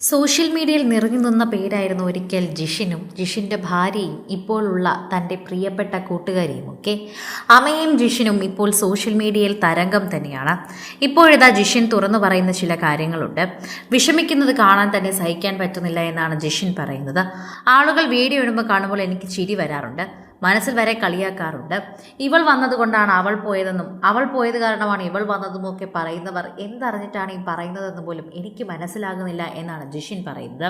Social മീഡിയയിൽ നിറഞ്ഞു നിന്ന പേരായിരുന്നു ഒരിക്കൽ ജിഷിനും. ജിഷിന്റെ ഭാര്യയും ഇപ്പോഴുള്ള തന്റെ പ്രിയപ്പെട്ട കൂട്ടുകാരിയും ഒക്കെ അമ്മയും ജിഷിനും ഇപ്പോൾ സോഷ്യൽ മീഡിയയിൽ തരംഗം തന്നെയാണ്. ഇപ്പോഴിതാ ജിഷിൻ തുറന്നു പറയുന്ന ചില കാര്യങ്ങളുണ്ട്. വിഷമിക്കുന്നത് കാണാൻ തന്നെ സഹിക്കാൻ പറ്റുന്നില്ല എന്നാണ് ജിഷിൻ പറയുന്നത്. ആളുകൾ വീഡിയോ ഇടുമ്പോൾ കാണുമ്പോൾ എനിക്ക് ചിരി വരാറുണ്ട്. മനസ്സിൽ വരെ കളിയാക്കാറുണ്ട്. ഇവൾ വന്നതുകൊണ്ടാണ് അവൾ പോയതെന്നും അവൾ പോയത് കാരണമാണ് ഇവൾ വന്നതും ഒക്കെ പറയുന്നവർ എന്തറിഞ്ഞിട്ടാണ് ഈ പറയുന്നതെന്ന് പോലും എനിക്ക് മനസ്സിലാകുന്നില്ല എന്നാണ് ജിഷിൻ പറയുന്നത്.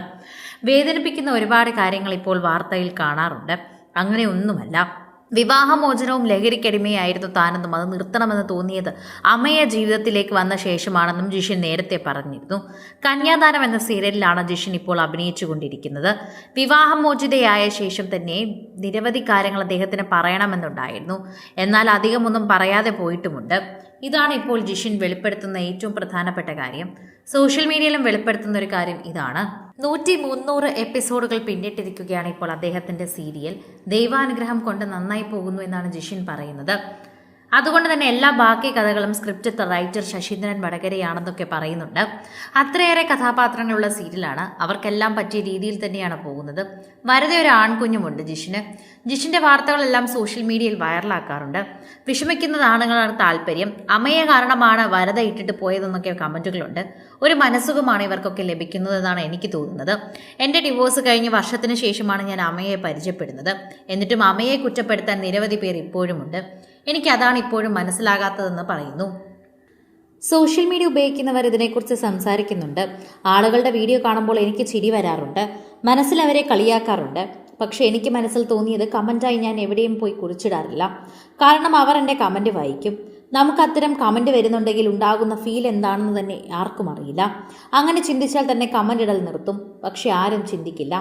വേദനിപ്പിക്കുന്ന ഒരുപാട് കാര്യങ്ങൾ ഇപ്പോൾ വാർത്തയിൽ കാണാറുണ്ട്. അങ്ങനെയൊന്നുമല്ല വിവാഹമോചനവും ലഹരിക്കടിമയായിരുന്നു താനെന്നും അത് നിർത്തണമെന്ന് തോന്നിയത് അമ്മയെ ജീവിതത്തിലേക്ക് വന്ന ശേഷമാണെന്നും ജിഷിൻ നേരത്തെ പറഞ്ഞിരുന്നു. കന്യാദാനം എന്ന സീരിയലിലാണ് ജിഷിൻ ഇപ്പോൾ അഭിനയിച്ചുകൊണ്ടിരിക്കുന്നത്. വിവാഹമോചിതയായ ശേഷം തന്നെ നിരവധി കാര്യങ്ങൾ അദ്ദേഹത്തിന് പറയണമെന്നുണ്ടായിരുന്നു. എന്നാൽ അധികമൊന്നും പറയാതെ പോയിട്ടുമുണ്ട്. ഇതാണ് ഇപ്പോൾ ജിഷിൻ വെളിപ്പെടുത്തുന്ന ഏറ്റവും പ്രധാനപ്പെട്ട കാര്യം. സോഷ്യൽ മീഡിയയിലും വെളിപ്പെടുത്തുന്ന ഒരു കാര്യം ഇതാണ്. നൂറ്റി മുന്നൂറ് എപ്പിസോഡുകൾ പിന്നിട്ടിരിക്കുകയാണ് ഇപ്പോൾ അദ്ദേഹത്തിന്റെ സീരിയൽ. ദൈവാനുഗ്രഹം കൊണ്ട് നന്നായി പോകുന്നു എന്നാണ് ജിഷിൻ പറയുന്നത്. അതുകൊണ്ട് തന്നെ എല്ലാ ബാക്കി കഥകളും സ്ക്രിപ്റ്റ് റൈറ്റർ ശശീന്ദ്രൻ വടകരയാണെന്നൊക്കെ പറയുന്നുണ്ട്. അത്രയേറെ കഥാപാത്രങ്ങളുള്ള സീരിയലാണ്. അവർക്കെല്ലാം പറ്റിയ രീതിയിൽ തന്നെയാണ് പോകുന്നത്. വരതെ ഒരു ആൺകുഞ്ഞുമുണ്ട് ജിഷിന്. ജിഷിന്റെ വാർത്തകളെല്ലാം സോഷ്യൽ മീഡിയയിൽ വൈറലാക്കാറുണ്ട് വിഷമിക്കുന്നതാണുങ്ങളാണ് താല്പര്യം. അമ്മയെ കാരണമാണ് വരത ഇട്ടിട്ട് പോയതെന്നൊക്കെ കമന്റുകളുണ്ട്. ഒരു മനസ്സുഖമാണ് ഇവർക്കൊക്കെ ലഭിക്കുന്നതെന്നാണ് എനിക്ക് തോന്നുന്നത്. എന്റെ ഡിവോഴ്സ് കഴിഞ്ഞ് വർഷത്തിന് ശേഷമാണ് ഞാൻ അമ്മയെ പരിചയപ്പെടുന്നത്. എന്നിട്ടും അമ്മയെ കുറ്റപ്പെടുത്താൻ നിരവധി പേർ ഇപ്പോഴുമുണ്ട്. എനിക്ക് അതാണ് ഇപ്പോഴും മനസ്സിലാകാത്തതെന്ന് പറയുന്നു. സോഷ്യൽ മീഡിയ ഉപയോഗിക്കുന്നവർ ഇതിനെക്കുറിച്ച് സംസാരിക്കുന്നുണ്ട്. ആളുകളുടെ വീഡിയോ കാണുമ്പോൾ എനിക്ക് ചിരി വരാറുണ്ട്. മനസ്സിൽ അവരെ കളിയാക്കാറുണ്ട്. പക്ഷെ എനിക്ക് മനസ്സിൽ തോന്നിയത് കമന്റായി ഞാൻ എവിടെയും പോയി കുറിച്ചിടാറില്ല. കാരണം അവർ എന്റെ കമന്റ് വായിക്കും. നമുക്ക് അത്തരം കമന്റ് വരുന്നുണ്ടെങ്കിൽ ഉണ്ടാകുന്ന ഫീൽ എന്താണെന്ന് തന്നെ ആർക്കും അറിയില്ല. അങ്ങനെ ചിന്തിച്ചാൽ തന്നെ കമന്റ് ഇടൽ നിർത്തും. പക്ഷെ ആരും ചിന്തിക്കില്ല.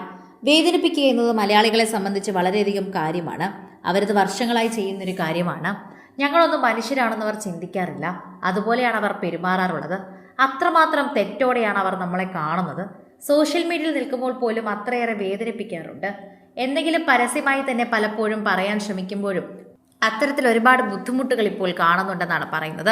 വേദനിപ്പിക്കുക എന്നത് മലയാളികളെ സംബന്ധിച്ച് വളരെയധികം കാര്യമാണ്. അവരത് വർഷങ്ങളായി ചെയ്യുന്നൊരു കാര്യമാണ്. ഞങ്ങളൊന്നും മനുഷ്യരാണെന്ന് അവർ ചിന്തിക്കാറില്ല. അതുപോലെയാണ് അവർ പെരുമാറാറുള്ളത്. അത്രമാത്രം തെറ്റോടെയാണ് അവർ നമ്മളെ കാണുന്നത്. സോഷ്യൽ മീഡിയയിൽ നിൽക്കുമ്പോൾ പോലും അത്രയേറെ വേദനിപ്പിക്കാറുണ്ട്. എന്തെങ്കിലും പരസ്യമായി തന്നെ പലപ്പോഴും പറയാൻ ശ്രമിക്കുമ്പോഴും അത്തരത്തിൽ ഒരുപാട് ബുദ്ധിമുട്ടുകൾ ഇപ്പോൾ കാണുന്നുണ്ടെന്നാണ് പറയുന്നത്.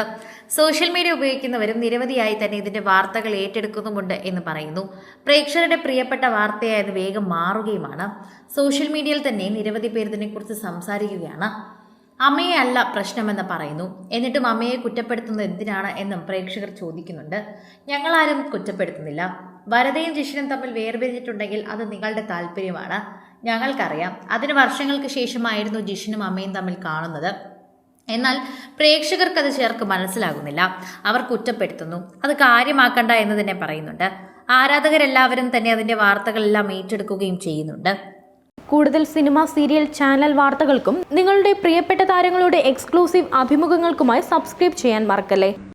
സോഷ്യൽ മീഡിയ ഉപയോഗിക്കുന്നവരും നിരവധിയായി തന്നെ ഇതിന്റെ വാർത്തകൾ ഏറ്റെടുക്കുന്നുമുണ്ട് എന്ന് പറയുന്നു. പ്രേക്ഷകരുടെ പ്രിയപ്പെട്ട വാർത്തയായത് വേഗം മാറുകയുമാണ്. സോഷ്യൽ മീഡിയയിൽ തന്നെ നിരവധി പേർ ഇതിനെക്കുറിച്ച് സംസാരിക്കുകയാണ്. അമ്മയെ അല്ല പ്രശ്നമെന്ന് പറയുന്നു. എന്നിട്ടും അമ്മയെ കുറ്റപ്പെടുത്തുന്നത് എന്തിനാണ് എന്നും പ്രേക്ഷകർ ചോദിക്കുന്നുണ്ട്. ഞങ്ങളാരും കുറ്റപ്പെടുത്തുന്നില്ല. വരതയും ജിഷനും തമ്മിൽ വേർപിരിഞ്ഞിട്ടുണ്ടെങ്കിൽ അത് നിങ്ങളുടെ താല്പര്യമാണ്. ഞങ്ങൾക്കറിയാം. അതിന് വർഷങ്ങൾക്ക് ശേഷമായിരുന്നു ജിഷനും അമ്മയും തമ്മിൽ കാണുന്നത്. എന്നാൽ പ്രേക്ഷകർക്കത് ചേർക്ക് മനസ്സിലാകുന്നില്ല. അവർ കുറ്റപ്പെടുത്തുന്നു. അത് കാര്യമാക്കണ്ട എന്ന് തന്നെ പറയുന്നുണ്ട്. ആരാധകരെല്ലാവരും തന്നെ അതിന്റെ വാർത്തകളെല്ലാം ഏറ്റെടുക്കുകയും ചെയ്യുന്നുണ്ട്. കൂടുതൽ സിനിമ സീരിയൽ ചാനൽ വാർത്തകൾക്കും നിങ്ങളുടെ പ്രിയപ്പെട്ട താരങ്ങളുടെ എക്സ്ക്ലൂസീവ് അഭിമുഖങ്ങൾക്കുമായി സബ്സ്ക്രൈബ് ചെയ്യാൻ മറക്കല്ലേ?